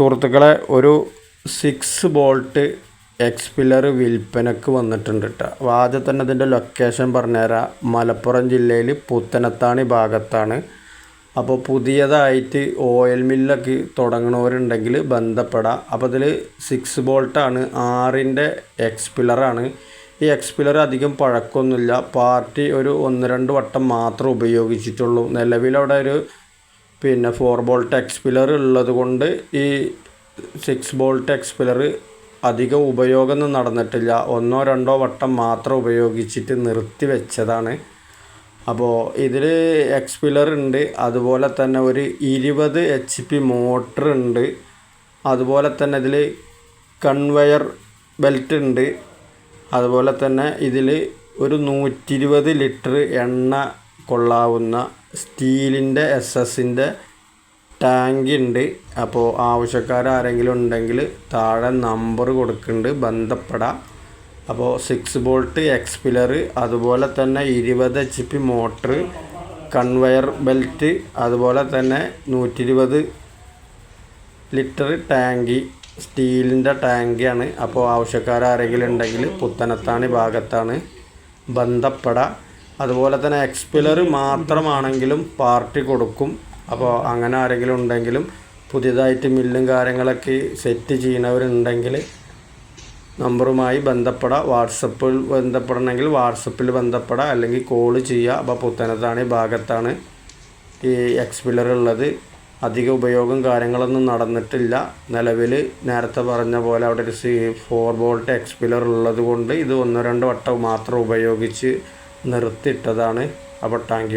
സുഹൃത്തുക്കളെ ഒരു six bolt എക്സ്പില്ലർ വിൽപ്പനക്ക് വന്നിട്ടുണ്ട് കേട്ടോ അപ്പോൾ ആദ്യം തന്നെ ഇതിന്റെ ലൊക്കേഷൻ പറഞ്ഞുതരാം. മലപ്പുറം ജില്ലയിൽ പുത്തനത്താണി ഭാഗത്താണ്. അപ്പോൾ പുതിയതായിട്ട് ഓയിൽ മില്ലൊക്കെ തുടങ്ങണവരുണ്ടെങ്കിൽ ബന്ധപ്പെടാം. അപ്പോൾ ഇതിൽ സിക്സ് ബോൾട്ടാണ് ആറിന്റെ എക്സ്പില്ലറാണ് ഈ എക്സ്പില്ലർ അധികം പഴക്കമൊന്നുമില്ല പാർട്ടി ഒരു ഒന്ന് രണ്ട് വട്ടം മാത്രം ഉപയോഗിച്ചിട്ടുള്ളൂ. നിലവിലവിടെ ഒരു പിന്നെ ഫോർ ബോൾട്ട് എക്സ്പിലർ ഉള്ളത് കൊണ്ട് ഈ സിക്സ് ബോൾട്ട് എക്സ്പിലർ അധികം ഉപയോഗമൊന്നും നടന്നിട്ടില്ല. ഒന്നോ രണ്ടോ വട്ടം മാത്രം ഉപയോഗിച്ചിട്ട് നിർത്തി വെച്ചതാണ്. അപ്പോൾ ഇതിൽ എക്സ്പിലർ ഉണ്ട്. അതുപോലെ തന്നെ ഒരു ഇരുപത് എച്ച് പി മോട്ടർ ഉണ്ട്. അതുപോലെ തന്നെ ഇതിൽ കൺവെയർ ബെൽറ്റ് ഉണ്ട്. അതുപോലെ തന്നെ ഇതിൽ ഒരു നൂറ്റി ഇരുപത് ലിറ്റർ എണ്ണ കൊള്ളാവുന്ന സ്റ്റീലിന്റെ എസ് എസിന്റെ ടാങ്ക് ഉണ്ട് അപ്പോൾ ആവശ്യക്കാരാരെങ്കിലും ഉണ്ടെങ്കിൽ താഴെ നമ്പർ കൊടുക്കുന്നുണ്ട് ബന്ധപ്പെടാം. അപ്പോൾ സിക്സ് ബോൾട്ട് എക്സ്പിലർ അതുപോലെ തന്നെ ഇരുപത് H P motor conveyor belt അതുപോലെ തന്നെ നൂറ്റി ഇരുപത് ലിറ്റർ ടാങ്കി സ്റ്റീലിന്റെ ടാങ്കിയാണ്. അപ്പോൾ ആവശ്യക്കാരെങ്കിലും ഉണ്ടെങ്കിൽ പുത്തനത്താണി ഭാഗത്താണ്. ബന്ധപ്പെടാം. അതുപോലെ തന്നെ എക്സ്പിലർ മാത്രമാണെങ്കിലും പാർട്ടി കൊടുക്കും. അപ്പോൾ അങ്ങനെ ആരെങ്കിലും ഉണ്ടെങ്കിലും പുതിയതായിട്ട് മില്ലും കാര്യങ്ങളൊക്കെ സെറ്റ് ചെയ്യുന്നവരുണ്ടെങ്കിൽ നമ്പറുമായി ബന്ധപ്പെടാം. വാട്സപ്പിൽ ബന്ധപ്പെടണമെങ്കിൽ വാട്സപ്പിൽ ബന്ധപ്പെടാം. അല്ലെങ്കിൽ കോൾ ചെയ്യുക അപ്പോൾ പുത്തനത്താണി ഭാഗത്താണ് ഈ എക്സ്പിലർ ഉള്ളത്. അധിക ഉപയോഗം കാര്യങ്ങളൊന്നും നടന്നിട്ടില്ല. നിലവിൽ നേരത്തെ പറഞ്ഞ പോലെ അവിടെ ഒരു സി ഫോർ വോൾട്ട് എക്സ്പിലർ ഉള്ളത് കൊണ്ട് ഇത് ഒന്നോ രണ്ടോ വട്ടം മാത്രം ഉപയോഗിച്ച് നിർത്തിയിട്ടതാണ്. അപ്പോൾ താങ്ക്